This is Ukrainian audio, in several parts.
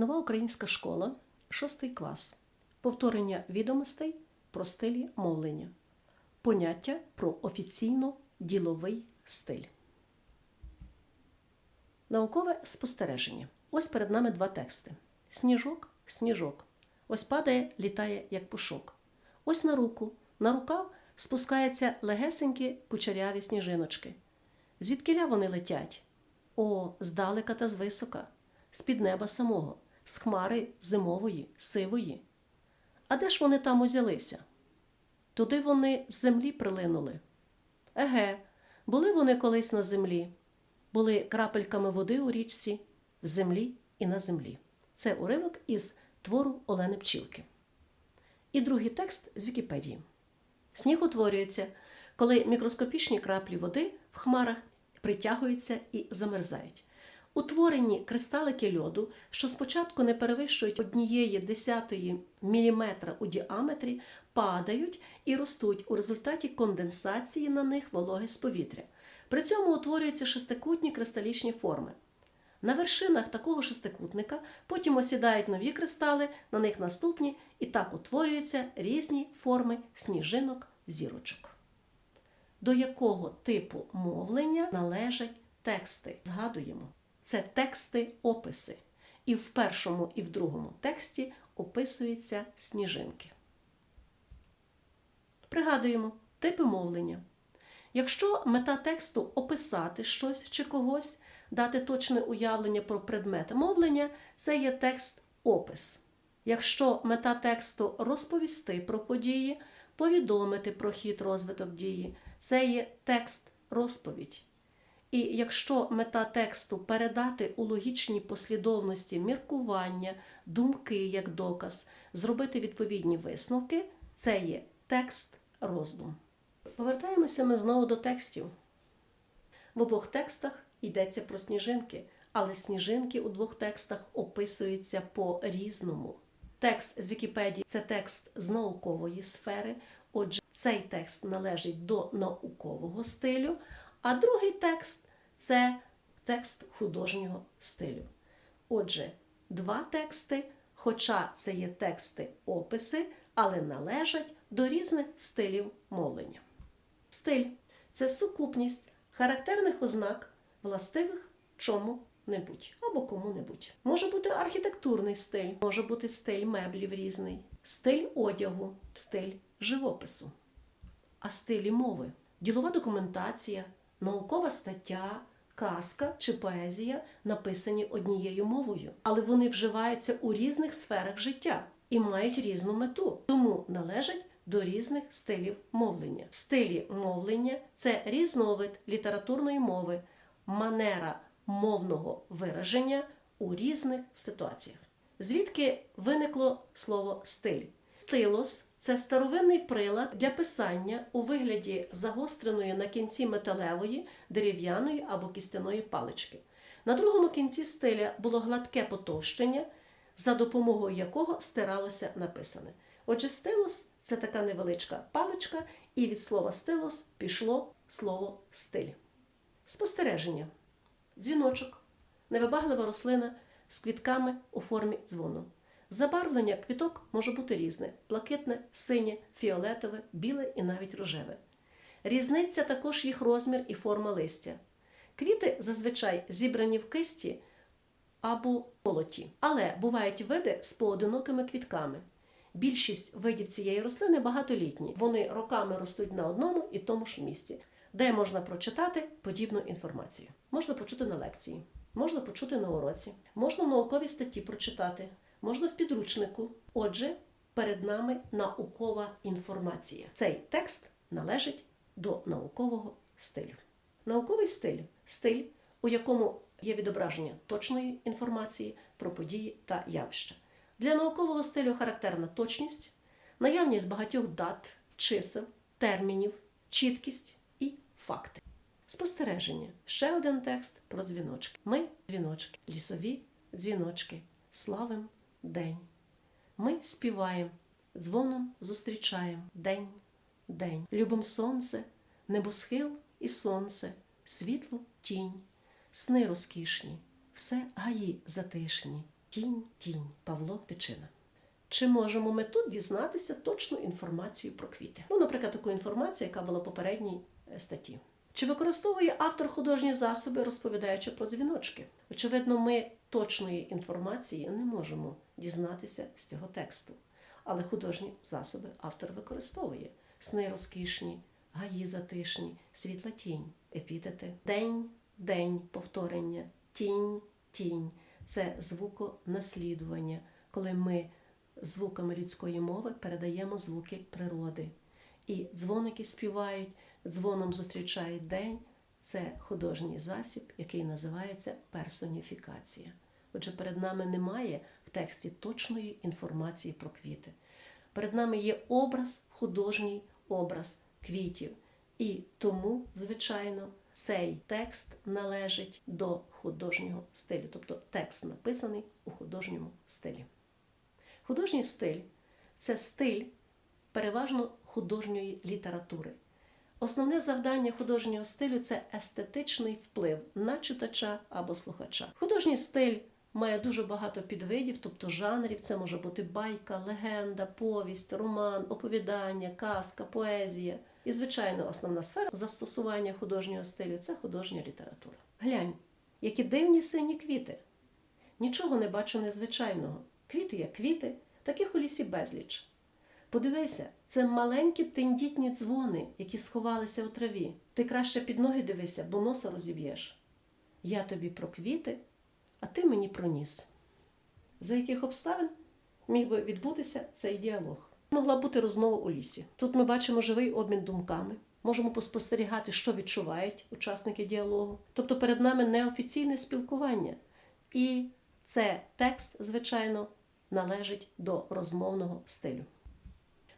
Нова українська школа, шостий клас. Повторення відомостей про стилі мовлення. Поняття про офіційно-діловий стиль. Наукове спостереження. Ось перед нами два тексти: Сніжок, сніжок. Ось падає, літає, як пушок. Ось на руку, на рукав спускаються легесенькі кучеряві сніжиночки. Звідкиля вони летять? О, здалека та звисока, з-під неба самого, з хмари зимової, сивої. А де ж вони там узялися? Туди вони з землі прилинули. Еге, були вони колись на землі, були крапельками води у річці, в землі і на землі. Це уривок із твору Олени Пчілки. І другий текст з Вікіпедії. Сніг утворюється, коли мікроскопічні краплі води в хмарах притягуються і замерзають. Утворені кристалики льоду, що спочатку не перевищують однієї десятої міліметра у діаметрі, падають і ростуть у результаті конденсації на них вологи з повітря. При цьому утворюються шестикутні кристалічні форми. На вершинах такого шестикутника потім осідають нові кристали, на них наступні, і так утворюються різні форми сніжинок зірочок. До якого типу мовлення належать тексти? Згадуємо, це тексти описи. І в першому і в другому тексті описуються сніжинки. Пригадуємо типи мовлення. Якщо мета тексту описати щось чи когось, дати точне уявлення про предмет мовлення, це є текст опис. Якщо мета тексту розповісти про події, повідомити про хід розвиток дії, це є текст розповідь. І якщо мета тексту передати у логічній послідовності міркування, думки як доказ, зробити відповідні висновки, це є текст роздум. Повертаємося ми знову до текстів. В обох текстах йдеться про сніжинки, але сніжинки у двох текстах описуються по-різному. Текст з Вікіпедії це текст з наукової сфери, отже, цей текст належить до наукового стилю, а другий текст це текст художнього стилю. Отже, два тексти, хоча це є тексти описи, але належать до різних стилів мовлення. Стиль це сукупність характерних ознак, властивих чому-небудь або кому-небудь. Може бути архітектурний стиль, може бути стиль меблів різний, стиль одягу, стиль живопису. А стилі мови ділова документація, наукова стаття, казка чи поезія написані однією мовою, але вони вживаються у різних сферах життя і мають різну мету, тому належать до різних стилів мовлення. Стилі мовлення це різновид літературної мови, манера мовного вираження у різних ситуаціях. Звідки виникло слово стиль? Стилос це старовинний прилад для писання у вигляді загостреної на кінці металевої, дерев'яної або кістяної палички. На другому кінці стиля було гладке потовщення, за допомогою якого стиралося написане. Отже, стилос це така невеличка паличка, і від слова стилос пішло слово стиль. Спостереження. Дзвіночок. Невибаглива рослина з квітками у формі дзвону. Забарвлення квіток може бути різне: блакитне, синє, фіолетове, біле і навіть рожеве. Різниця також їх розмір і форма листя. Квіти зазвичай зібрані в кисті або молоті, але бувають види з поодинокими квітками. Більшість видів цієї рослини багатолітні. Вони роками ростуть на одному і тому ж місці, де можна прочитати подібну інформацію. Можна почути на лекції, можна почути на уроці, можна наукові статті прочитати, можна в підручнику. Отже, перед нами наукова інформація. Цей текст належить до наукового стилю. Науковий стиль стиль, у якому є відображення точної інформації про події та явища. Для наукового стилю характерна точність, наявність багатьох дат, чисел, термінів, чіткість і факти. Спостереження. Ще один текст про дзвіночки. Ми дзвіночки, лісові дзвіночки, славим день. Ми співаємо, дзвоном зустрічаємо день, день. Любим сонце, небосхил і сонце, світло тінь, сни розкішні, все гаї затишні Тінь, тінь, Павло Тичина. Чи можемо ми тут дізнатися точну інформацію про квіти? Ну, наприклад, таку інформацію, яка була в попередній е, статті. Чи використовує автор художні засоби, розповідаючи про дзвіночки? Очевидно, ми точної інформації не можемо дізнатися з цього тексту. Але художні засоби автор використовує сни розкішні, гаї затишні, світла тінь, епітети, день, день повторення, тінь, тінь це звуконаслідування, коли ми звуками людської мови передаємо звуки природи. І дзвоники співають, дзвоном зустрічають день. Це художній засіб, який називається персоніфікація. Отже, перед нами немає в тексті точної інформації про квіти. Перед нами є образ, художній образ квітів. І тому, звичайно, цей текст належить до художнього стилю, тобто текст написаний у художньому стилі. Художній стиль це стиль переважно художньої літератури. Основне завдання художнього стилю це естетичний вплив на читача або слухача. Художній стиль має дуже багато підвидів, тобто жанрів. Це може бути байка, легенда, повість, роман, оповідання, казка, поезія. І, звичайно, основна сфера застосування художнього стилю це художня література. Глянь, які дивні сині квіти. Нічого не бачу незвичайного. Квіти як квіти, таких у лісі безліч. Подивися, це маленькі тендітні дзвони, які сховалися у траві. Ти краще під ноги дивися, бо носа розіб'єш. Я тобі про квіти, а ти мені про ніс. За яких обставин міг би відбутися цей діалог? Могла бути розмова у лісі. Тут ми бачимо живий обмін думками, можемо поспостерігати, що відчувають учасники діалогу. Тобто перед нами неофіційне спілкування. І це текст, звичайно, належить до розмовного стилю.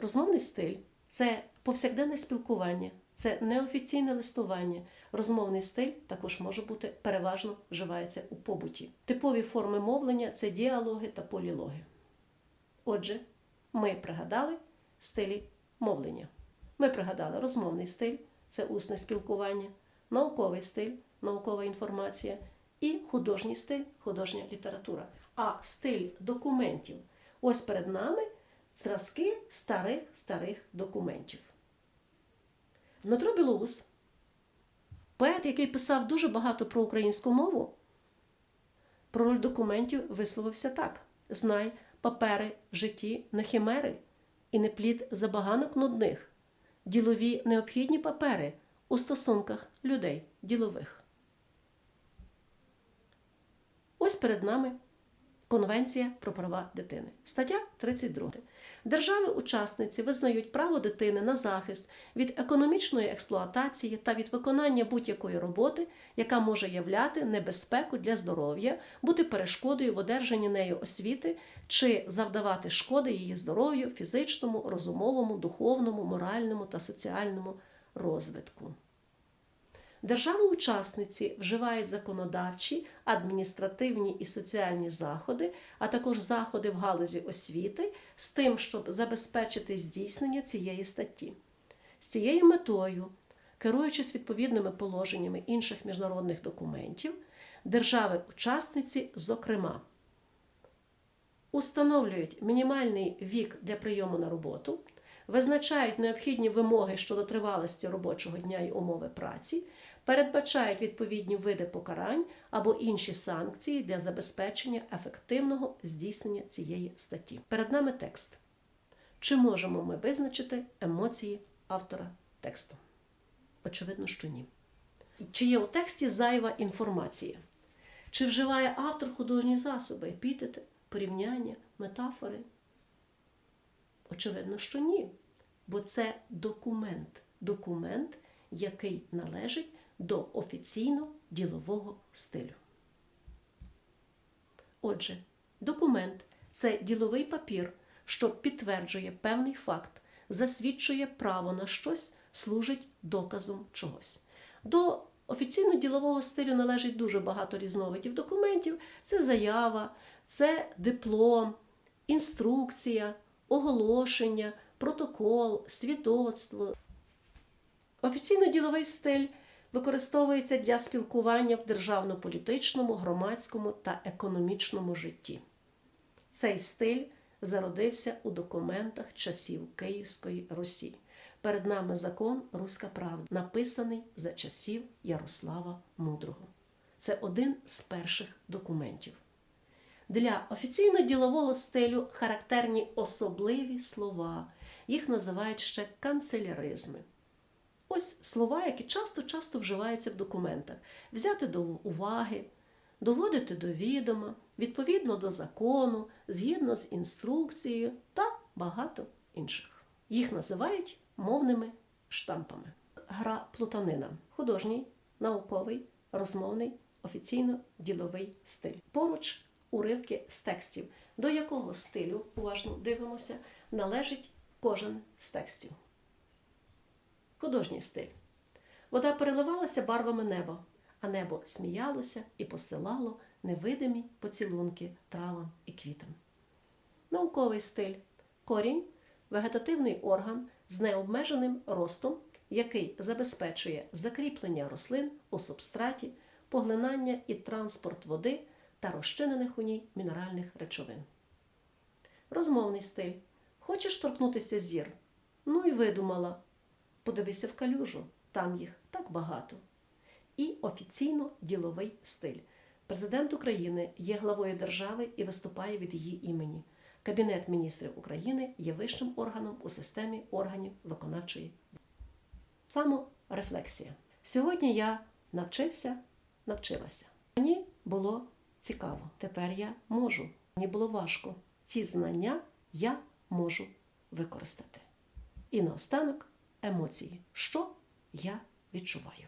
Розмовний стиль це повсякденне спілкування, це неофіційне листування. Розмовний стиль також може бути переважно вживається у побуті. Типові форми мовлення це діалоги та полілоги. Отже, ми пригадали стилі мовлення. Ми пригадали розмовний стиль це усне спілкування, науковий стиль, наукова інформація і художній стиль художня література. А стиль документів ось перед нами зразки старих старих документів. Дмитро Білоус, поет, який писав дуже багато про українську мову, про роль документів висловився так: знай, папери в житті не химери і не плід забаганок нудних, ділові необхідні папери у стосунках людей ділових. Ось перед нами Конвенція про права дитини. Стаття 32. Держави-учасниці визнають право дитини на захист від економічної експлуатації та від виконання будь-якої роботи, яка може являти небезпеку для здоров'я, бути перешкодою в одержанні нею освіти чи завдавати шкоди її здоров'ю, фізичному, розумовому, духовному, моральному та соціальному розвитку. Держави-учасниці вживають законодавчі, адміністративні і соціальні заходи, а також заходи в галузі освіти з тим, щоб забезпечити здійснення цієї статті. З цією метою, керуючись відповідними положеннями інших міжнародних документів, держави-учасниці, зокрема, установлюють мінімальний вік для прийому на роботу, визначають необхідні вимоги щодо тривалості робочого дня і умови праці передбачають відповідні види покарань або інші санкції для забезпечення ефективного здійснення цієї статті. Перед нами текст. Чи можемо ми визначити емоції автора тексту? Очевидно, що ні. Чи є у тексті зайва інформація? Чи вживає автор художні засоби, епітети, порівняння, метафори? Очевидно, що ні. Бо це документ. Документ, який належить до офіційно ділового стилю. Отже, документ це діловий папір, що підтверджує певний факт, засвідчує право на щось, служить доказом чогось. До офіційно-ділового стилю належить дуже багато різновидів документів: це заява, це диплом, інструкція, оголошення, протокол, свідоцтво. Офіційно-діловий стиль використовується для спілкування в державно-політичному, громадському та економічному житті. Цей стиль зародився у документах часів Київської Русі. Перед нами закон Руська Правда, написаний за часів Ярослава Мудрого. Це один з перших документів. Для офіційно-ділового стилю характерні особливі слова. Їх називають ще канцеляризми. Ось слова, які часто-часто вживаються в документах: взяти до уваги, доводити до відома, відповідно до закону, згідно з інструкцією та багато інших. Їх називають мовними штампами. Гра плутанина художній, науковий, розмовний, офіційно-діловий стиль. Поруч уривки з текстів, до якого стилю, уважно дивимося, належить кожен з текстів. Художній стиль. Вода переливалася барвами неба, а небо сміялося і посилало невидимі поцілунки травам і квітам. Науковий стиль. Корінь вегетативний орган з необмеженим ростом, який забезпечує закріплення рослин у субстраті, поглинання і транспорт води та розчинених у ній мінеральних речовин. Розмовний стиль. Хочеш торкнутися зір? Ну і видумала. Подивися в калюжу, там їх так багато. І офіційно діловий стиль. Президент України є главою держави і виступає від її імені. Кабінет міністрів України є вищим органом у системі органів виконавчої. Саморефлексія. Сьогодні я навчився, навчилася. Мені було цікаво. Тепер я можу. Мені було важко. Ці знання я можу використати. І наостанок емоції. Що я відчуваю?